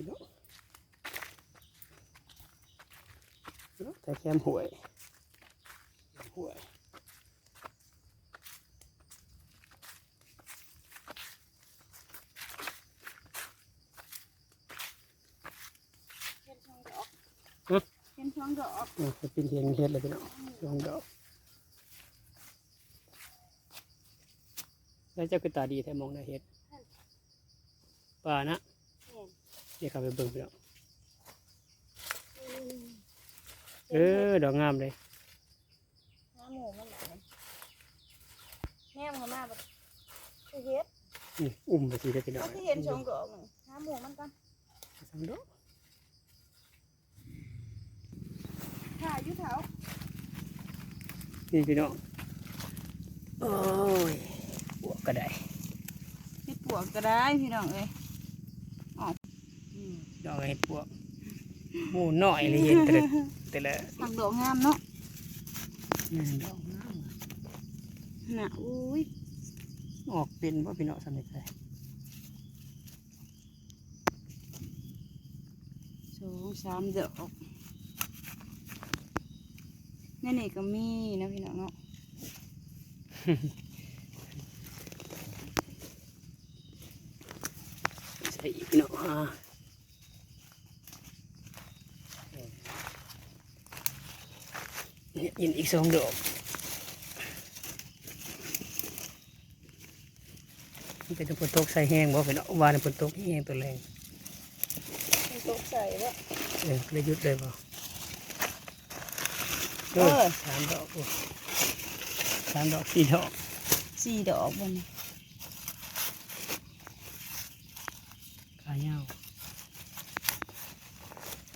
พี่น้องแต่แคมหวยหวยเห็นช่องดอกเห็นช่องดอกนี่จะเป็นเทียนเฮ็ดเลยพี่น้องลองดอกแล้วเจ้าคือตาดีแท้มองได้เฮ็ดป่านะ เห็นเดี๋ยวเข้าไปเบิ่งพี่น้องเออดอกงามเลยน้ำหมูมันหลายแม่มันมาแบบคือเฮ็ดนี่อุ้มไปทีได้พี่น้องก็คือเห็นช่องดอกนี่น้ำหมูมันกันสองดอกถ่ายอยู่เถานี่พี่น้องโอ้ยบวกก็ได้ เฮ็ดปวกก็ได้พี่น้องเอ้ย ดอกเห็ดบวกหมูน้อยเลยเห็นแต่ละแต่ละทางดอกงามเนาะนี่ดอกงามน่ะอุ้ยออกเป็นว่าพี่น้องสำเร็จเลยสองสามดอกในนี่ก็มีนะพี่น้องเนาะใส่อีกพี่น้องอ่าเยยินอีกสองดอกมันเป็นฝนตกใส่แห้งบ่พี่น้องวานฝนตกแห้งตัวแรงเป็นตกใส่แล้วเออเลยหยุดเลยบ่เอเอออสามดอกโอ้สามดอกสี่ดอกสี่ดอกบนนี้ขายาว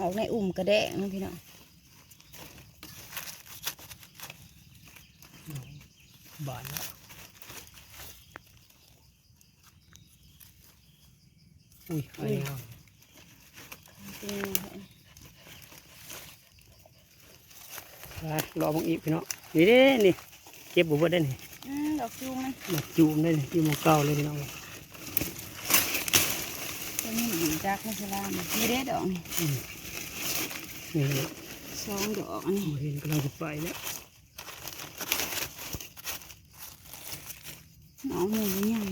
ออกในอุ่มกระแดงนะพี่น้อง บานแล้วอุ้ยขายาวเป็นไปรอบังอีกพี่น้องนี่เด้นี่เก็บบุบได้นี่อืมดอกจูงมันมาจูมได้นี่อยู่หมองเก่าเลยพี่น้องจะมีอยู่จากในสลามนี่เด้ดอกนี่อืมนี่สองดอกอันนี้เห็นกำลังจะไปแล้ว หนองหมูใหญ่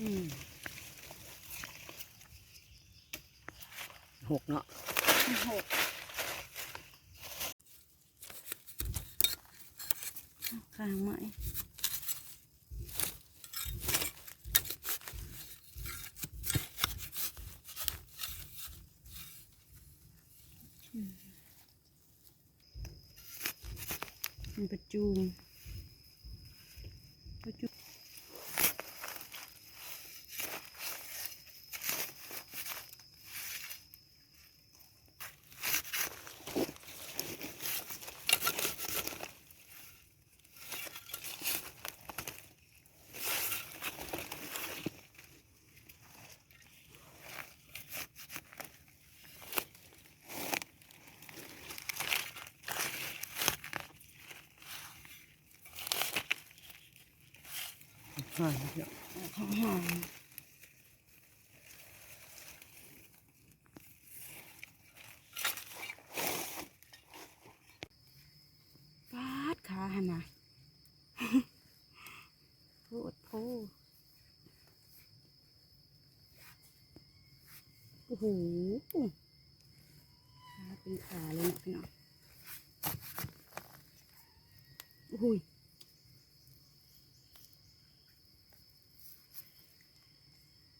อืม หกเนาะ หกข้างไม้อืม มันประจูมประจูม ห่องข้างห่างฟาดขาหันนะโพดโพโอ้โหขาเป็นขาเลยนะพี่น้องโอ้ย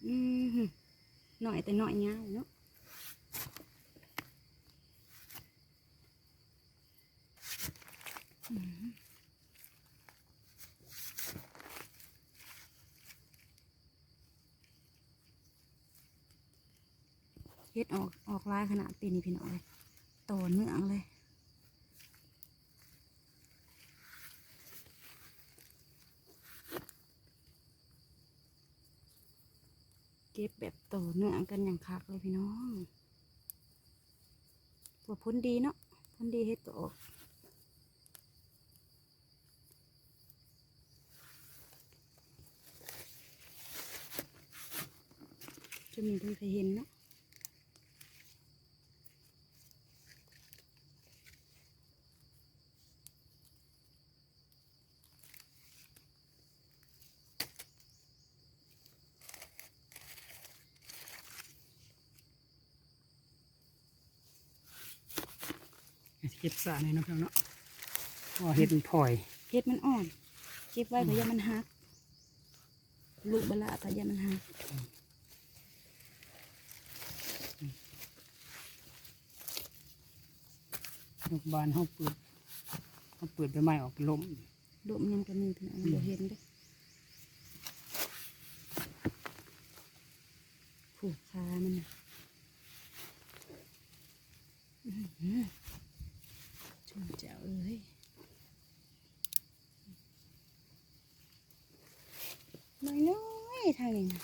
อืมหึห น่อยแต่หน่อยเงาวเนาะเฮ็ดออกออกลายขนาดปีนี้พี่น้องเลยโตเนื้องเลย ก็บแบบต่อเนื่องกันอย่างคักเลยพี่น้องตัวพ้นดีเนาะพ้นดีให้ต่อจะมีด้วครเห็นเนาะ เก็บสาในอยเนาะพี่น้องเนาะว่าเห็ดมันพลอยเฮ็ดมันอ่อน เก็บไว้เพราะยามันหัก ลูกบละแต่ยามันหักลูกบานเขาเปิดเขาเปิดใบไม้ออกลมลูกมันยังก็มีพี่น้องบ่เห็นเด้อผูกคามันน่ะอื้อหือชม เจ้าเอ้ยน้อยน้อยๆทางนี้นะ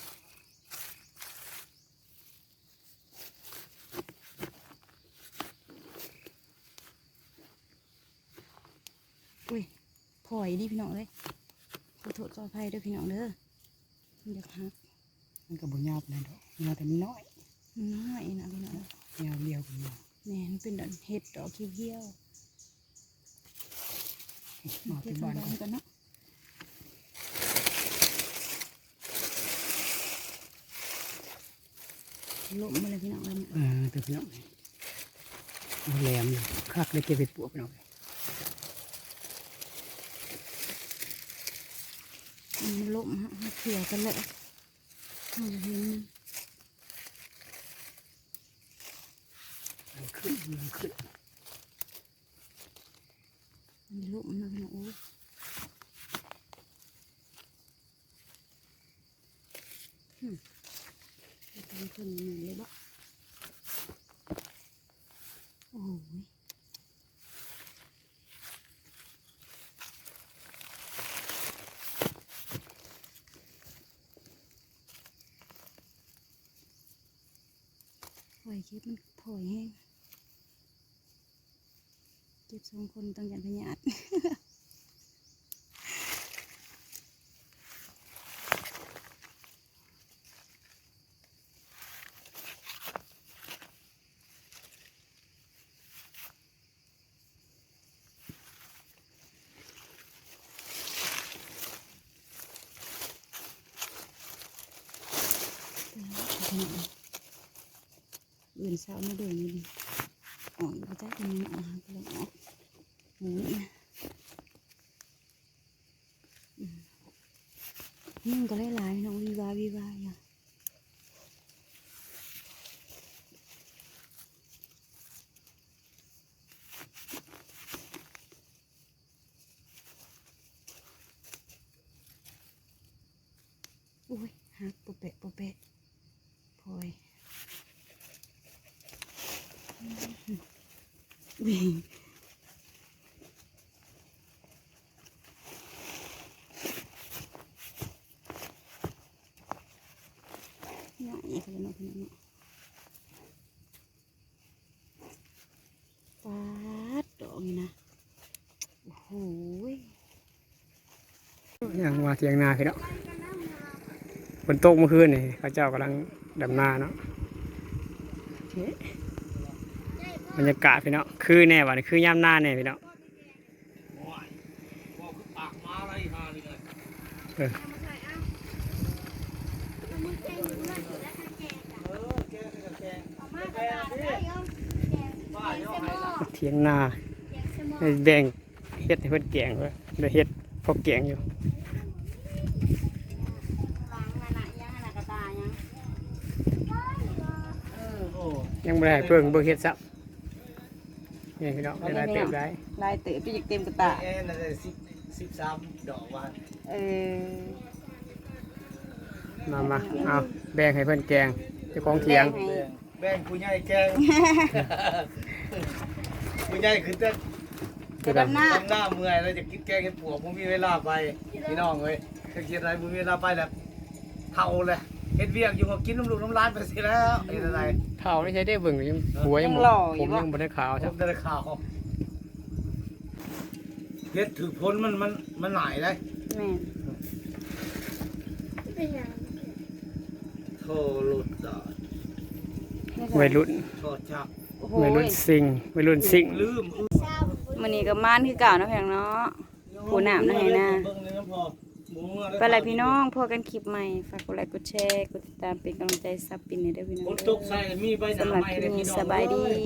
อุ้ยพลอยดิพี่น้องเลยขอโทษขออภัยด้วยพี่น้องเด้อมันอยากหักมันก็บ่ยาวปานใดดอกยาวแต่มันน้อยมันน้อยนะพี่น้องยาวเดียวกันเนาะแม่นเป็นดอกเห็ดดอกเขียว มาๆเก็ที่บบ้าบ้านนก่อนกันเนาะลมมาเลยพี่น้องเลยเนี่ยเออแต่พี่น้องเอาแหลมอยู่คักเลยเก็บไปปลวกพี่น้องมันลมฮะฮะเขียวกันเลยเอาเห็นมันมันขึ้นมันขึ้น มันลมนะพี่น้องโอ้ยหึ ช่วยช่วยคนถอยแห้งเก็บสองคนต้องยันพยาธิอื่นเช้ามาเดินนี่ ดิออกมาจากมันออกก็เลยออกหมูนี่นะอืมนึ่งก็ได้หลายๆน้องวีวาวีวาอย่าโอ้ยหักปะเปะปะเปะพลอยวิ่งง่ายเขาจะนอน พี่น้องปาดดอกนี่นะโอ้โหยอย่างว่าเทียงนาพี่น้องฝนตกเมื่อคืนนี่เขาเจ้ากำลังดำนาเนาะบรรยากาศพี่น้องคือแน่ว่ะนี่คือย่ำหน้าแน่พี่น้อง เออเทียงนาให้แบ่งเฮ็ดให้เพิ่นแกงไว้เดี๋ยวเฮ็ดพอแกงอยู่ยังไม่ได้ให้เพิ่งเบิ่งเฮ็ดซับนี่พี่น้องได้หลายเติบได้ลายเตะไปจากเต็มกระตาเอ็นอะไรสิบสิบสามดอกวันเออมามาเอาแบ่งให้เพิ่นแกงเจ้าของเถียงแบ่งให้แบ่งแบ่งผู้ใหญ่แกง ผู้ใหญ่คือแต่คือดำหน้าทำหน้าเมื่อยแล้วจะกินแกงเห็ดปวกผมมีเวลาไปพี่น้องเลยจะกินอะไรผมมีเวลาไปแบบเท่าเลยเฮ็ดเวียกอยู่ก็กินน้ำลูกน้ำร้านไปสิแล้วเฮ็ดอะไรเท่านี่ใช้ได้เบิ่งยังหัวยังยังหล่ออยู่ผมวะยังบ่ได้ขาวผใช่มได้ข่าวเฮ็ดถือพ้นมันมันมันหลายเลยแม่ทโทหลุดจอดวัยรุ่นโทษชัก โอ้โหวัยรุ่นซิงวัยรุ่นซิงลืมอื้อมันนี้ก็ม่านคือเก่าเนาะแพงเนาะผู้นำนะให้นะเบิ่งเลยนะพ่อหมูเมื่อด้ไปเลยพี่น้องพอกันคลิปใหม่ ฝากกดไลค์กดแชร์กดติดตามเป็นกำลังใจซับปินในเด้อพี่น้องฝนตเด้อกใส่มีใบหนาสำหรับไม้คลิเลยปนี้พี่น้องสบายดีเอ้ย